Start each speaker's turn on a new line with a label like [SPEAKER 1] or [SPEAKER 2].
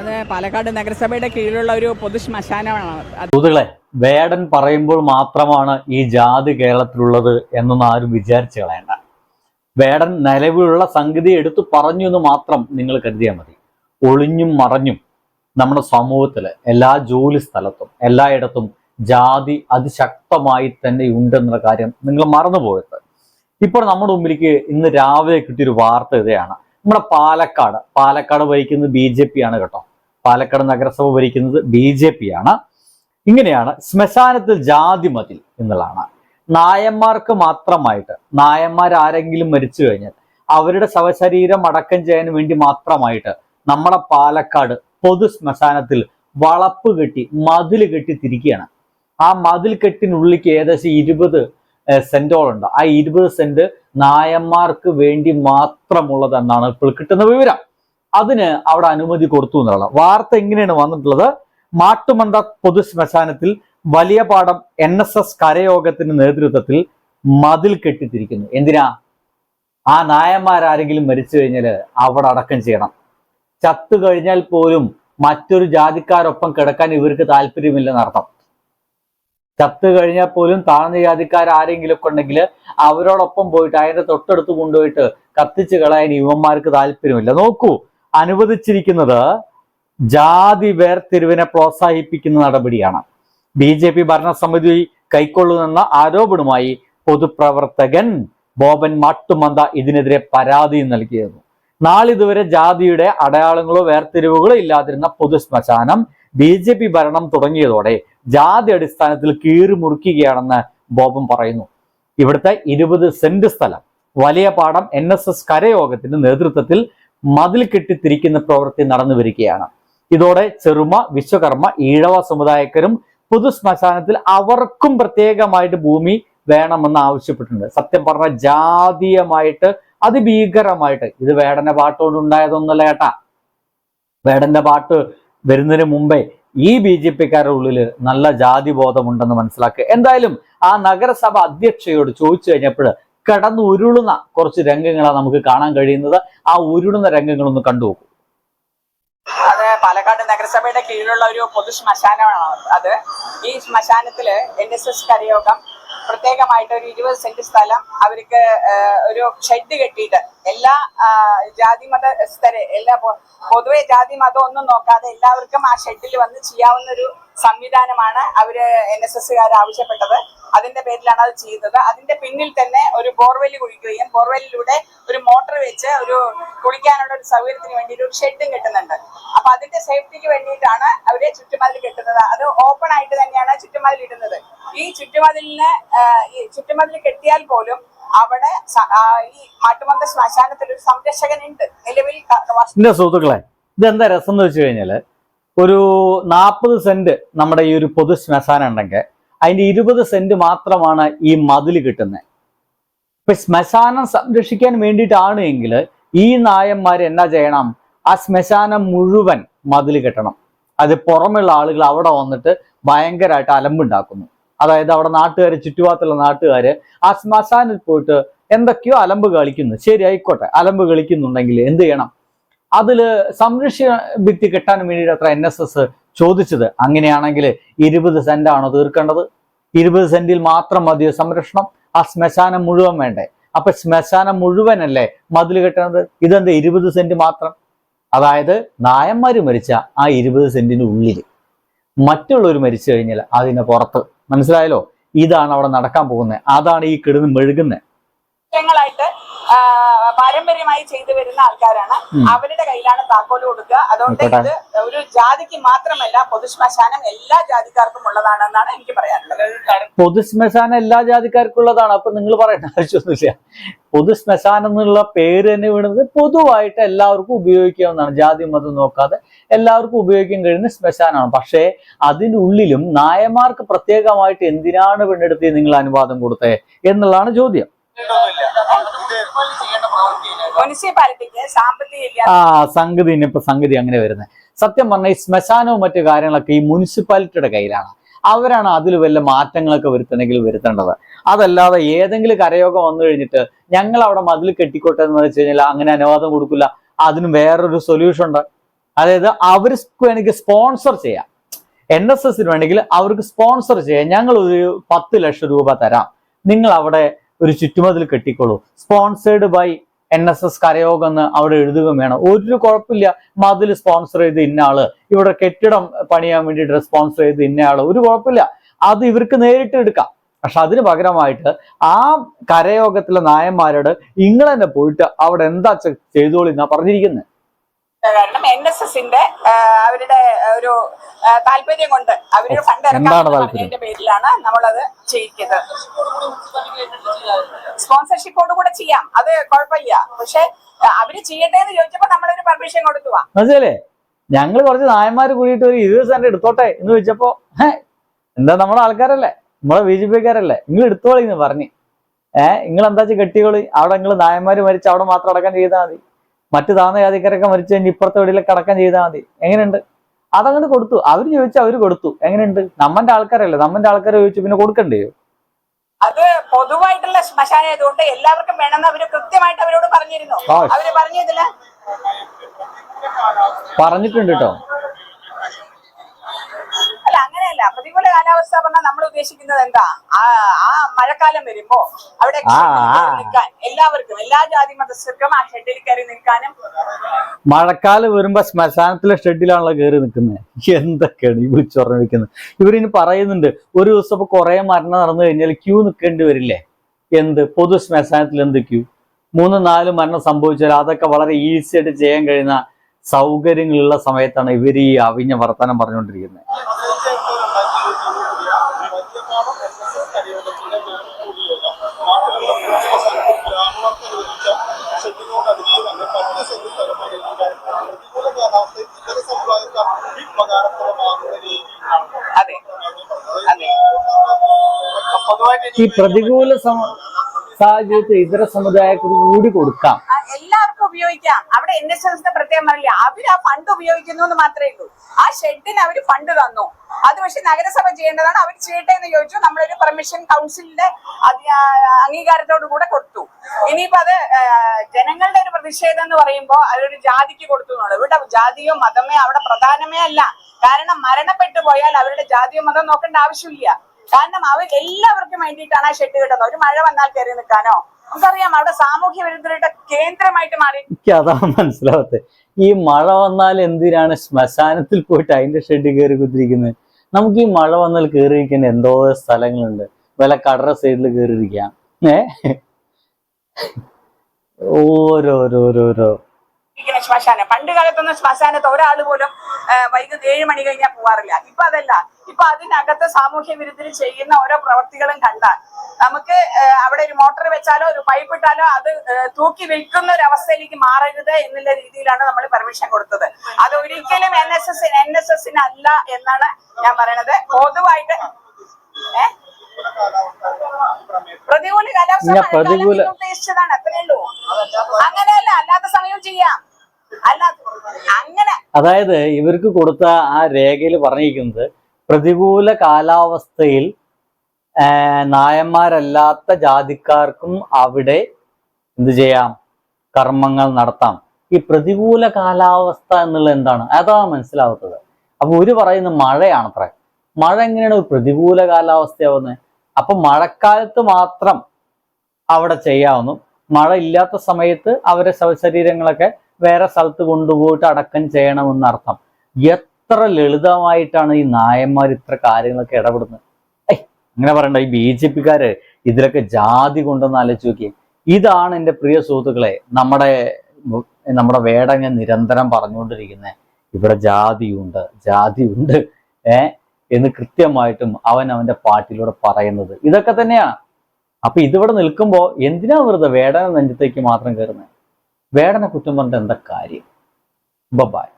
[SPEAKER 1] അത് പാലക്കാട് നഗരസഭയുടെ കീഴിലുള്ള ഒരു പൊതു ശ്മശാനമാണ്.
[SPEAKER 2] സുഹൃത്തുക്കളെ വേടൻ പറയുമ്പോൾ മാത്രമാണ് ഈ ജാതി കേരളത്തിലുള്ളത് എന്നൊന്നും ആരും വിചാരിച്ചു കളയണ്ട. വേടൻ നിലവിലുള്ള സംഗതി എടുത്തു പറഞ്ഞു എന്ന് മാത്രം നിങ്ങൾ കരുതിയാൽ മതി. ഒളിഞ്ഞും മറഞ്ഞും നമ്മുടെ സമൂഹത്തിൽ എല്ലാ ജോലി സ്ഥലത്തും എല്ലായിടത്തും ജാതി അതിശക്തമായി തന്നെ ഉണ്ടെന്നുള്ള കാര്യം നിങ്ങൾ മറന്നുപോയത് ഇപ്പോൾ നമ്മുടെ മുമ്പിലേക്ക് ഇന്ന് രാവിലെ കിട്ടിയൊരു വാർത്ത ഇതാണ്. നമ്മുടെ പാലക്കാട് പാലക്കാട് ഭരിക്കുന്നത് ബി ജെ പി ആണ് കേട്ടോ. പാലക്കാട് നഗരസഭ ഭരിക്കുന്നത് ബി ജെ പി ആണ് ഇങ്ങനെയാണ് ശ്മശാനത്തിൽ ജാതി മതിൽ എന്നുള്ളതാണ്. നായന്മാർക്ക് മാത്രമായിട്ട് നായന്മാർ ആരെങ്കിലും മരിച്ചു കഴിഞ്ഞാൽ അവരുടെ ശവശരീരം അടക്കം ചെയ്യാൻ വേണ്ടി മാത്രമായിട്ട് നമ്മുടെ പാലക്കാട് പൊതു ശ്മശാനത്തിൽ വളപ്പ് കെട്ടി മതിൽ കെട്ടി തിരിക്കുകയാണ്. ആ മതിൽ കെട്ടിനുള്ളിലേക്ക് ഏകദേശം ഇരുപത് സെന്റോളുണ്ട്. ആ ഇരുപത് സെന്റ് നായന്മാർക്ക് വേണ്ടി മാത്രമുള്ളതെന്നാണ് ഇപ്പോൾ കിട്ടുന്ന വിവരം. അതിന് അവിടെ അനുമതി കൊടുത്തു എന്നുള്ള വാർത്ത എങ്ങനെയാണ് വന്നിട്ടുള്ളത്. മാട്ടുമണ്ട പൊതു ശ്മശാനത്തിൽ വലിയ പാഠം എൻ എസ് എസ് കരയോഗത്തിന്റെ നേതൃത്വത്തിൽ മതിൽ കെട്ടിത്തിരിക്കുന്നു. എന്തിനാ? ആ നായന്മാരാരെങ്കിലും മരിച്ചു കഴിഞ്ഞാൽ അവിടെ അടക്കം ചെയ്യണം. ചത്തു കഴിഞ്ഞാൽ പോലും മറ്റൊരു ജാതിക്കാരൊപ്പം കിടക്കാൻ ഇവർക്ക് താല്പര്യമില്ലെന്ന് അർത്ഥം. ചത്തു കഴിഞ്ഞാൽ പോലും താഴ്ന്ന ജാതിക്കാർ ആരെങ്കിലും ഒക്കെ ഉണ്ടെങ്കിൽ അവരോടൊപ്പം പോയിട്ട് അതിന്റെ തൊട്ടടുത്ത് കൊണ്ടുപോയിട്ട് കത്തിച്ച് കളയാൻ യുവന്മാർക്ക് താല്പര്യമില്ല. നോക്കൂ അനുവദിച്ചിരിക്കുന്നത് ജാതി വേർതിരിവിനെ പ്രോത്സാഹിപ്പിക്കുന്ന നടപടിയാണ്. ബി ജെ പി ഭരണസമിതി കൈക്കൊള്ളുന്ന ആരോപണവുമായി പൊതുപ്രവർത്തകൻ ബോബൻ മാട്ടുമന്ത ഇതിനെതിരെ പരാതി നൽകിയിരുന്നു. നാളിതുവരെ ജാതിയുടെ അടയാളങ്ങളോ വേർതിരിവുകളോ ഇല്ലാതിരുന്ന പൊതു ശ്മശാനം ബി ജെ പി ഭരണം തുടങ്ങിയതോടെ ജാതി അടിസ്ഥാനത്തിൽ കീറി മുറിക്കുകയാണെന്ന് ബോബൻ പറയുന്നു. ഇവിടുത്തെ ഇരുപത് സെന്റ് സ്ഥലം വലിയ പാടം എൻ എസ് എസ് കരയോഗത്തിന്റെ നേതൃത്വത്തിൽ മതിൽ കെട്ടിത്തിരിക്കുന്ന പ്രവൃത്തി നടന്നു വരികയാണ്. ഇതോടെ ചെറുമ വിശ്വകർമ്മ ഈഴവ സമുദായക്കാരും പൊതു ശ്മശാനത്തിൽ അവർക്കും പ്രത്യേകമായിട്ട് ഭൂമി വേണമെന്ന് ആവശ്യപ്പെട്ടിട്ടുണ്ട്. സത്യം പറഞ്ഞ ജാതീയമായിട്ട് അതിഭീകരമായിട്ട്. ഇത് വേടന്റെ പാട്ടുകൊണ്ട് ഉണ്ടായതൊന്നുമല്ല കേട്ടാ വേടന്റെ പാട്ട് വരുന്നതിന് മുമ്പേ ഈ ബി ജെ പിക്കാരുടെ ഉള്ളിൽ നല്ല ജാതി ബോധമുണ്ടെന്ന് മനസ്സിലാക്കുക. എന്തായാലും ആ നഗരസഭ അധ്യക്ഷയോട് ചോദിച്ചു കഴിഞ്ഞപ്പോൾ കിടന്ന് ഉരുളുന്ന കുറച്ച് രംഗങ്ങളാണ് നമുക്ക് കാണാൻ കഴിയുന്നത്. ആ ഉരുളുന്ന രംഗങ്ങളൊന്ന് കണ്ടു നോക്കൂ.
[SPEAKER 1] അത് പാലക്കാട് നഗരസഭയുടെ കീഴിലുള്ള ഒരു പൊതു ശ്മശാനമാണ് അത്. ഈ ശ്മശാനത്തിൽ എൻ എസ് എസ് കരയോഗം പ്രത്യേകമായിട്ട് ഒരു ഇരുപത് സെന്റ് സ്ഥലം അവർക്ക് ഒരു ഷെഡ് കെട്ടിയിട്ട് എല്ലാ ജാതി മതസ്ഥരെ എല്ലാ പൊതുവെ ജാതി മതം ഒന്നും നോക്കാതെ എല്ലാവർക്കും ആ ഷെഡിൽ വന്ന് ചെയ്യാവുന്ന ഒരു സംവിധാനമാണ് അവർ എൻ എസ് എസ്സുകാർ ആവശ്യപ്പെട്ടത്. അതിന്റെ പേരിലാണ് അത് ചെയ്യുന്നത്. അതിന്റെ പിന്നിൽ തന്നെ ഒരു ബോർവെൽ കുഴിക്കുകയും ബോർവെല്ലിലൂടെ ഒരു മോട്ടർ വെച്ച് ഒരു കുളിക്കാനുള്ള ഒരു സൗകര്യത്തിന് വേണ്ടി ഒരു ഷെഡും കെട്ടുന്നുണ്ട്. അപ്പൊ അതിന്റെ സേഫ്റ്റിക്ക് വേണ്ടിയിട്ടാണ് അവരെ ചുറ്റുമതിൽ കെട്ടുന്നത്. അത് ഓപ്പൺ ആയിട്ട് തന്നെയാണ് ചുറ്റുമതിൽ ഇടുന്നത് ഈ ചുറ്റുമതിലിന് ഈ ചുറ്റുമതിൽ കെട്ടിയാൽ പോലും അവിടെ ഈ മാട്ടുമന്ത ശ്മശാനത്തിൽ ഒരു സംരക്ഷകനുണ്ട്. നിലവിൽ
[SPEAKER 2] എന്റെ സുഹൃത്തുക്കളെ ഇതെന്താ രസം എന്ന് വെച്ച് കഴിഞ്ഞാൽ ഒരു നാൽപ്പത് സെന്റ് നമ്മുടെ ഈ ഒരു പൊതു ശ്മശാനം ഉണ്ടെങ്കിൽ അതിന്റെ ഇരുപത് സെന്റ് മാത്രമാണ് ഈ മതിൽ കിട്ടുന്നത്. ഇപ്പൊ ശ്മശാനം സംരക്ഷിക്കാൻ വേണ്ടിയിട്ടാണ് എങ്കിൽ ഈ നായന്മാർ എന്നാ ചെയ്യണം? ആ ശ്മശാനം മുഴുവൻ മതിൽ കെട്ടണം. അത് പുറമെയുള്ള ആളുകൾ അവിടെ വന്നിട്ട് ഭയങ്കരമായിട്ട് അലമ്പുണ്ടാക്കുന്നു. അതായത് അവിടെ നാട്ടുകാർ ചുറ്റുപാടത്തുള്ള നാട്ടുകാര് ആ ശ്മശാനിൽ പോയിട്ട് എന്തൊക്കെയോ അലമ്പ് കളിക്കുന്നു. ശരി ആയിക്കോട്ടെ. അലമ്പ് കളിക്കുന്നുണ്ടെങ്കിൽ എന്ത് ചെയ്യണം? അതിൽ സംരക്ഷ ഭിത്തി കെട്ടാൻ വേണ്ടിയിട്ട് അത്ര എൻ എസ് എസ് ചോദിച്ചത്. അങ്ങനെയാണെങ്കിൽ ഇരുപത് സെന്റ് ആണോ തീർക്കേണ്ടത്? ഇരുപത് സെന്റിൽ മാത്രം മതിയോ സംരക്ഷണം? ആ ശ്മശാനം മുഴുവൻ വേണ്ടേ? അപ്പൊ ശ്മശാനം മുഴുവനല്ലേ മതിൽ കെട്ടണത്? ഇതെന്താ ഇരുപത് സെന്റ് മാത്രം? അതായത് നായന്മാര് മരിച്ച ആ ഇരുപത് സെന്റിന് ഉള്ളിൽ മറ്റുള്ളവർ മരിച്ചു കഴിഞ്ഞാൽ അതിന് പുറത്ത് മനസ്സിലായല്ലോ? ഇതാണ് അവിടെ നടക്കാൻ പോകുന്നത്. അതാണ് ഈ കിടന്ന് മെഴുകുന്നത്
[SPEAKER 1] പാരമ്പര്യമായി ചെയ്തു വരുന്ന ആൾക്കാരാണ്. അവരുടെ കയ്യിലാണ് താക്കോൽ കൊടുക്കുക. അതുകൊണ്ട് ഇത് ഒരു ജാതിക്ക് മാത്രമല്ല പൊതുശ്മശാനം എല്ലാ ജാതിക്കാർക്കും ഉള്ളതാണെന്നാണ് എനിക്ക് പറയാനുള്ളത്.
[SPEAKER 2] പൊതു ശ്മശാനം എല്ലാ ജാതിക്കാർക്കുള്ളതാണ് അപ്പൊ നിങ്ങൾ പറയേണ്ട ആവശ്യമൊന്നുമില്ല. പൊതു ശ്മശാനം എന്നുള്ള പേര് തന്നെ വീണത് പൊതുവായിട്ട് എല്ലാവർക്കും ഉപയോഗിക്കാവുന്നതാണ്. ജാതി മതം നോക്കാതെ എല്ലാവർക്കും ഉപയോഗിക്കാൻ കഴിയുന്ന ശ്മശാനമാണ് പക്ഷേ അതിനുള്ളിലും നായന്മാർക്ക് പ്രത്യേകമായിട്ട് എന്തിനാണ് പെണ്ണെടുത്ത് നിങ്ങൾ അനുവാദം കൊടുത്തേ എന്നുള്ളതാണ് ചോദ്യം. ആ സംഗതി ഇനിയിപ്പോ സംഗതി അങ്ങനെ വരുന്നത് സത്യം പറഞ്ഞാൽ ഈ ശ്മശാനവും മറ്റു കാര്യങ്ങളൊക്കെ ഈ മുനിസിപ്പാലിറ്റിയുടെ കയ്യിലാണ്. അവരാണ് അതിൽ വല്ല മാറ്റങ്ങളൊക്കെ വരുത്തണമെങ്കിൽ വരുത്തേണ്ടത്. അതല്ലാതെ ഏതെങ്കിലും കരയോഗം വന്നു കഴിഞ്ഞിട്ട് ഞങ്ങൾ അവിടെ മതിൽ കെട്ടിക്കോട്ടെ എന്ന് വെച്ച് കഴിഞ്ഞാൽ അങ്ങനെ അനുവാദം കൊടുക്കില്ല. അതിന് വേറൊരു സൊല്യൂഷൻ ഉണ്ട്. അതായത് അവർക്ക് വേണമെങ്കിൽ സ്പോൺസർ ചെയ്യാം. എൻ എസ് എസിന് വേണമെങ്കിൽ അവർക്ക് സ്പോൺസർ ചെയ്യാം. ഞങ്ങൾ ഒരു പത്ത് ലക്ഷം രൂപ തരാം. നിങ്ങൾ അവിടെ ഒരു ചുറ്റുമതിൽ കെട്ടിക്കോളൂ. Sponsored by N S S കരയോഗം എന്ന് അവിടെ എഴുതുകയും വേണം. ഒരു കുഴപ്പമില്ല. മതിൽ സ്പോൺസർ ചെയ്ത് ഇന്നയാൾ ഇവിടെ കെട്ടിടം പണിയാൻ വേണ്ടിയിട്ട് സ്പോൺസർ ചെയ്ത് ഇന്നയാൾ ഒരു കുഴപ്പമില്ല. അത് ഇവർക്ക് നേരിട്ട് എടുക്കാം. പക്ഷെ അതിന് പകരമായിട്ട് ആ കരയോഗത്തിലെ നായന്മാരോട് നിങ്ങൾ തന്നെ പോയിട്ട് അവിടെ എന്താ ചെയ്തോളി എന്നാ പറഞ്ഞിരിക്കുന്നത്
[SPEAKER 1] കാരണം എൻ എസ് എസിന്റെ അവരുടെ ഒരു താല്പര്യം കൊണ്ട് അവരുടെ ഫണ്ട്? പറഞ്ഞതിന്റെ പേരിലാണ് നമ്മളത് ചെയ്യിക്കുന്നത്. സ്പോൺസർഷിപ്പോട് കൂടെ ചെയ്യാം. അത് കുഴപ്പമില്ല. പക്ഷെ അവർ ചെയ്യട്ടെ എന്ന് ചോദിച്ചപ്പോ നമ്മളൊരു പെർമിഷൻ കൊടുത്തു
[SPEAKER 2] മനസ്സിലേ ഞങ്ങൾ കുറച്ച് നായന്മാർ കൂടിയിട്ട് ഒരു ഇരുപത് സെന്റ് എടുത്തോട്ടെ എന്ന് വെച്ചപ്പോ എന്താ നമ്മുടെ ആൾക്കാരല്ലേ? നമ്മളെ ബി ജെ പിക്കാരല്ലേ? നിങ്ങൾ എടുത്തോളി എന്ന് പറഞ്ഞു. ഏഹ് നിങ്ങൾ എന്താ വെച്ചാൽ കെട്ടിയോളി? അവിടെ നിങ്ങൾ നായന്മാര് മരിച്ച് അവിടെ മാത്രം അടക്കം ചെയ്താൽ മതി. മറ്റു താന്ന ജാതിക്കാരൊക്കെ മരിച്ചു കഴിഞ്ഞ് ഇപ്പുറത്തെ വീട്ടിലൊക്കെ അടക്കം ചെയ്താൽ മതി. എങ്ങനെയുണ്ട്? അതങ്ങോട്ട് കൊടുത്തു. അവർ ചോദിച്ചു അവർ കൊടുത്തു. എങ്ങനെയുണ്ട്? നമ്മന്റെ ആൾക്കാരല്ലേ. നമ്മന്റെ ആൾക്കാരെ ചോദിച്ചു പിന്നെ കൊടുക്കണ്ടേ?
[SPEAKER 1] അത് പൊതുവായിട്ടുള്ള ശ്മശാനം ആയതുകൊണ്ട് എല്ലാവർക്കും വേണമെന്ന് അവർ കൃത്യമായിട്ട് അവരോട് പറഞ്ഞിരുന്നു. അവർ പറഞ്ഞിരുന്നില്ല.
[SPEAKER 2] പറഞ്ഞിട്ടുണ്ട് കേട്ടോ
[SPEAKER 1] അല്ല അങ്ങനെയല്ല പ്രതികൂല കാലാവസ്ഥ പറഞ്ഞാൽ നമ്മൾ ഉദ്ദേശിക്കുന്നത് എന്താ? ആ മഴക്കാലം വരുമ്പോ അവിടെ നിൽക്കാൻ എല്ലാവർക്കും എല്ലാ ജാതി മതസ്ഥർക്കും ആ ഷെഡിൽ കയറി നിൽക്കാനും
[SPEAKER 2] മഴക്കാലം വരുമ്പോ ശ്മശാനത്തിലെ ഷെഡിലാണല്ലോ കയറി നിൽക്കുന്നത് എന്തൊക്കെയാണ് ഈ വിളിച്ചു വെക്കുന്നത് ഇവരിനി പറയുന്നുണ്ട് ഒരു ദിവസം ഇപ്പൊ കുറെ മരണം നടന്നു കഴിഞ്ഞാൽ ക്യൂ നിൽക്കേണ്ടി വരില്ലേ? എന്ത്? പൊതു ശ്മശാനത്തിൽ എന്ത് ക്യൂ മൂന്ന് നാല് മരണം സംഭവിച്ചാൽ അതൊക്കെ വളരെ ഈസി ആയിട്ട് ചെയ്യാൻ കഴിയുന്ന സൗകര്യങ്ങളുള്ള സമയത്താണ് ഇവർ ഈ അവിഞ്ഞ വർത്തമാനം പറഞ്ഞുകൊണ്ടിരിക്കുന്നത് ഈ പ്രതികൂല സാഹചര്യത്തിൽ ഇതര സമുദായത്തിന് കൂടി കൊടുക്കാം.
[SPEAKER 1] എല്ലാ ഉപയോഗിക്കാം. അവിടെ എൻ എസ് എസിന്റെ പ്രത്യേകം പറയില്ല അവർ ആ ഫണ്ട് ഉപയോഗിക്കുന്നു എന്ന് മാത്രമേ ഉള്ളൂ. ആ ഷെഡിന് അവർ ഫണ്ട് തന്നു. അത് പക്ഷെ നഗരസഭ ചെയ്യേണ്ടതാണ്. അവർ ചെയ്യട്ടെ എന്ന് ചോദിച്ചു. നമ്മളൊരു പെർമിഷൻ കൗൺസിലിന്റെ അംഗീകാരത്തോടു കൂടെ കൊടുത്തു. ഇനിയിപ്പോ അത് ജനങ്ങളുടെ ഒരു പ്രതിഷേധം എന്ന് പറയുമ്പോൾ അതൊരു ജാതിക്ക് കൊടുത്തു എന്നുള്ളൂ ഇവിടെ ജാതിയോ മതമേ അവിടെ പ്രധാനമേ അല്ല. കാരണം മരണപ്പെട്ടു പോയാൽ അവരുടെ ജാതിയോ മതം നോക്കേണ്ട ആവശ്യമില്ല. കാരണം അവർ എല്ലാവർക്കും വേണ്ടിയിട്ടാണ് ആ ഷെഡ് കിട്ടുന്നത്. ഒരു മഴ വന്നാൽ കയറി നിൽക്കാനോ? നമുക്കറിയാം അവിടെ സാമൂഹ്യ വിരുദ്ധരുടെ കേന്ദ്രമായിട്ട് മാറി.
[SPEAKER 2] എനിക്ക് അതാണ് മനസ്സിലാവാത്തത് ഈ മഴ വന്നാൽ എന്തിനാണ് ശ്മശാനത്തിൽ പോയിട്ട് അതിന്റെ ഷെഡ് കയറി കുത്തിരിക്കുന്നത്? നമുക്ക് ഈ മഴ വന്നാൽ കയറിയിരിക്കുന്ന എന്തോ സ്ഥലങ്ങളുണ്ട്. വല്ല കടറ സൈഡിൽ കയറിയിരിക്കാം. ഏ? ഓരോരോരോരോ.
[SPEAKER 1] ശ്മശാനം. പണ്ട് കാലത്തൊന്നും ശ്മശാനത്ത് ഒരാൾ പോലും വൈകുന്നേരം ഏഴ് മണി കഴിഞ്ഞാൽ പോവാറില്ല. ഇപ്പൊ അതല്ല. ഇപ്പൊ അതിനകത്ത് സാമൂഹ്യ വിരുദ്ധർ ചെയ്യുന്ന ഓരോ പ്രവർത്തികളും കണ്ടാൽ നമുക്ക് അവിടെ ഒരു മോട്ടർ വെച്ചാലോ ഒരു പൈപ്പ് ഇട്ടാലോ അത് തൂക്കി വിൽക്കുന്ന ഒരു അവസ്ഥയിലേക്ക് മാറരുത് എന്നുള്ള രീതിയിലാണ് നമ്മൾ പെർമിഷൻ കൊടുത്തത്. അത് ഒരിക്കലും N S S N S എസിന് അല്ല എന്നാണ് ഞാൻ പറയണത്. പൊതുവായിട്ട് പ്രതികൂല കാലാവസ്ഥ ഉദ്ദേശിച്ചതാണ് അത്രയേ ഉള്ളൂ. അങ്ങനെയല്ല അല്ലാത്ത സമയവും ചെയ്യാം. അല്ല അങ്ങനെ
[SPEAKER 2] അതായത് ഇവർക്ക് കൊടുത്ത ആ രേഖയിൽ പറഞ്ഞിരിക്കുന്നത് പ്രതികൂല കാലാവസ്ഥയിൽ നായന്മാരല്ലാത്ത ജാതിക്കാർക്കും അവിടെ എന്ത് ചെയ്യാം? കർമ്മങ്ങൾ നടത്താം. ഈ പ്രതികൂല കാലാവസ്ഥ എന്നുള്ളത് എന്താണ്? അതാ മനസ്സിലാവാത്തത് അപ്പൊ ഒരു പറയുന്ന മഴയാണത്രേ. മഴ എങ്ങനെയാണ് ഒരു പ്രതികൂല കാലാവസ്ഥയാവുന്നത്? അപ്പൊ മഴക്കാലത്ത് മാത്രം അവിടെ ചെയ്യാവുന്നു. മഴ ഇല്ലാത്ത സമയത്ത് അവരെ ശവശരീരങ്ങളൊക്കെ വേറെ സ്ഥലത്ത് കൊണ്ടുപോയിട്ട് അടക്കം ചെയ്യണമെന്ന് അർത്ഥം എത്ര ലളിതമായിട്ടാണ് ഈ നായന്മാർ ഇത്ര കാര്യങ്ങളൊക്കെ ഇടപെടുന്നത്. അങ്ങനെ പറയണ്ട ഈ ബി ജെ പിക്കാര് ഇതിലൊക്കെ ജാതി കൊണ്ടൊന്ന് ആലോചിച്ച് നോക്കിയേ ഇതാണ് എന്റെ പ്രിയ സുഹൃത്തുക്കളെ നമ്മുടെ നമ്മുടെ വേടങ്ങ നിരന്തരം പറഞ്ഞുകൊണ്ടിരിക്കുന്നത് ഇവിടെ ജാതിയുണ്ട് ജാതിയുണ്ട് ഏ എന്ന് കൃത്യമായിട്ടും അവൻ അവന്റെ പാട്ടിലൂടെ പറയുന്നത്. ഇതൊക്കെ തന്നെയാണ് അപ്പൊ ഇതിവിടെ നിൽക്കുമ്പോൾ എന്തിനാ വെറുതെ വേടന നെഞ്ചത്തേക്ക് മാത്രം കയറുന്നത് വേടനെ കുറ്റം പറഞ്ഞിട്ട് എന്താ കാര്യം? ബൈ.